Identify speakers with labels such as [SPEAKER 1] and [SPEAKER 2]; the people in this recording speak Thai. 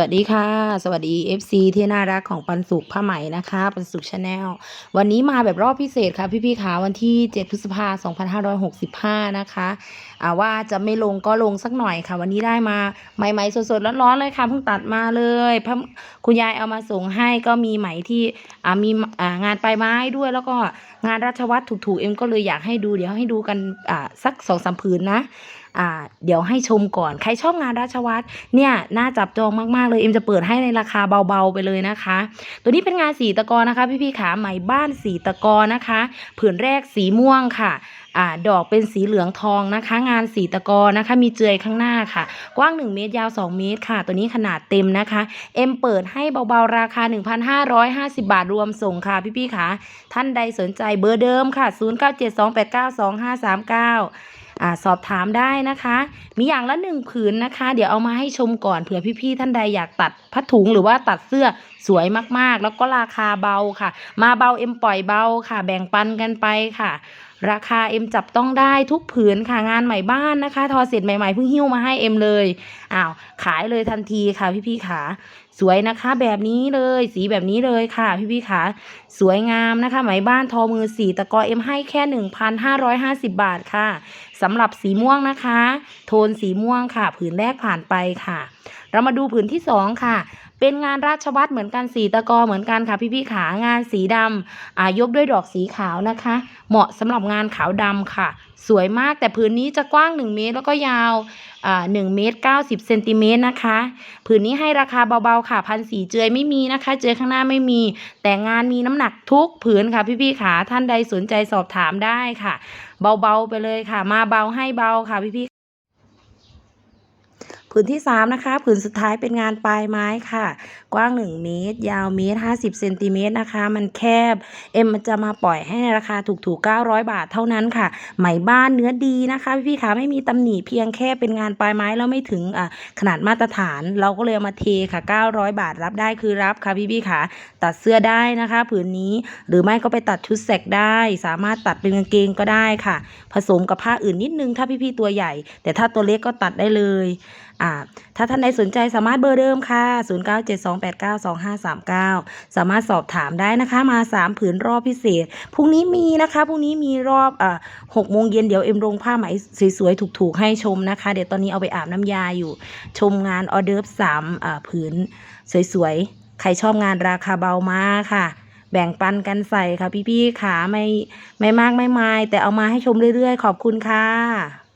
[SPEAKER 1] วัสดีค่ะ สวัสดี FC ที่น่ารักของปันสุขผ้าไหมนะคะปันสุขชาแนลวันนี้มาแบบรอบพิเศษค่ะพี่ๆขาวันที่ 7 พฤษภาคม2565 นะคะอ่าว่าจะไม่ลงก็ลงสักหน่อยค่ะ วันนี้ได้มาใหม่ๆสดๆร้อนๆเลยค่ะเพิ่งตัดมาเลยพคุณยายเอามาส่งให้ก็มีไหมที่อ่ามีอ่างานปลายไม้ด้วย แล้วก็งานราชวัตรถูกๆเอ็มก็เลยอยากให้ดูเดี๋ยวให้ดูกันอ่าสักสองสามผืนนะอ่าเดี๋ยวให้ชมก่อน ใครชอบงานราชวัตรเนี่ยน่าจับจองมากๆเลยเอ็มจะเปิดให้ในราคาเบาๆไปเลยนะคะ ตัวนี้เป็นงานสีตะกอนะคะ พี่ๆขาไหมบ้านสีตะกอนะคะผืนแรกสีม่วงค่ะอดอกเป็นสีเหลืองทองนะคะ งานสีตะกอนะคะ มีเจือยข้างหน้าค่ะ กว้าง 1 เมตรยาว 2 เมตรค่ะ ตัวนี้ขนาดเต็มนะคะ เอ็มเปิดให้เบาๆ ราคา 1,550 บาทรวมส่งค่ะ พี่ๆขาท่านใดสนใจเบอร์เดิมค่ะ 0972892539 อสอบถามได้นะคะ มีอย่างละหนึ่งผืนนะคะ เดี๋ยวเอามาให้ชมก่อนเผื่อพี่ๆท่านใดอยากตัดผ้าถุงหรือว่าตัดเสื้อสวยมากๆ แล้วก็ราคาเบาค่ะ มาเบาเอ็มปล่อยเบาค่ะ แบ่งปันกันไปค่ะ ราคาเอ็มจับต้องได้ทุกผืนค่ะงานใหม่บ้านนะคะ ทอเสร็จใหม่ๆเพิ่งหิ้วมาให้เอ็มเลยอ้าวขายเลยทันทีค่ะพี่ๆขาสวยนะคะแบบนี้เลยสีแบบนี้เลยค่ะพี่ๆขาสวยงามนะคะไหมบ้านทอมือสีตะกอเอ็มให้แค่1,550บาทค่ะสำหรับสีม่วงนะคะ โทนสีม่วงค่ะ ผืนแรกผ่านไปค่ะ เรามาดูผืนที่สองค่ะ เป็นงานราชวัตรเหมือนกันสีตะกอเหมือนกันค่ะพี่พี่ๆขางานสีดำอ่ายกด้วยดอกสีขาวนะคะ เหมาะสำหรับงานขาวดำค่ะ สวยมากแต่ผืนนี้จะกว้าง 1 เมตรแล้วก็ยาวอ่า1เมตร90เซนติเมตรนะคะผืนนี้ให้ราคาเบาๆค่ะพันสีเจยไม่มีนะคะ เจยข้างหน้าไม่มี แต่งานมีน้ำหนักทุกผืนค่ะพี่พี่ๆขาท่านใดสนใจสอบถามได้ค่ะ เบาๆไปเลยค่ะ มาเบาให้เบาค่ะพี่ๆ ผืนที่สามนะคะ ผืนสุดท้ายเป็นงานปลายไม้ค่ะ กว้าง 1 เมตร ยาวเมตร 50เซนติเมตรนะคะ มันแคบ เอ็มมันจะมาปล่อยให้ในราคาถูกๆ 900 บาทเท่านั้นค่ะ ไหมบ้านเนื้อดีนะคะ พี่ๆคะไม่มีตำหนิเพียงแค่เป็นงานปลายไม้แล้วไม่ถึงขนาดมาตรฐาน เราก็เลยมาเทค่ะ 900 บาทรับได้คือรับค่ะพี่ๆคะตัดเสื้อได้นะคะ ผืนนี้หรือไม่ก็ไปตัดชุดแสกได้ สามารถตัดเป็นกางเกงก็ได้ค่ะ ผสมกับผ้าอื่นนิดนึงถ้าพี่ๆตัวใหญ่ แต่ถ้าตัวเล็กก็ตัดได้เลย อ่าถ้าท่านใดสนใจสามารถเบอร์เดิมค่ะ 0972892539 สามารถสอบถามได้นะคะมา 3 ผืนรอบพิเศษพรุ่งนี้มีนะคะพรุ่งนี้มีรอบอ่า6โมงเย็นเดี๋ยวเอ็มลงผ้าไหมสวยๆถูกๆให้ชมนะคะ เดี๋ยวตอนนี้เอาไปอาบน้ำยาอยู่ ชมงานออเดิร์ฟสามอ่าผืนสวยๆ ใครชอบงานราคาเบามากค่ะ แบ่งปันกันใส่ค่ะพี่ๆขาไม่ไม่มากไม่ไมายแต่เอามาให้ชมเรื่อยๆ ขอบคุณค่ะ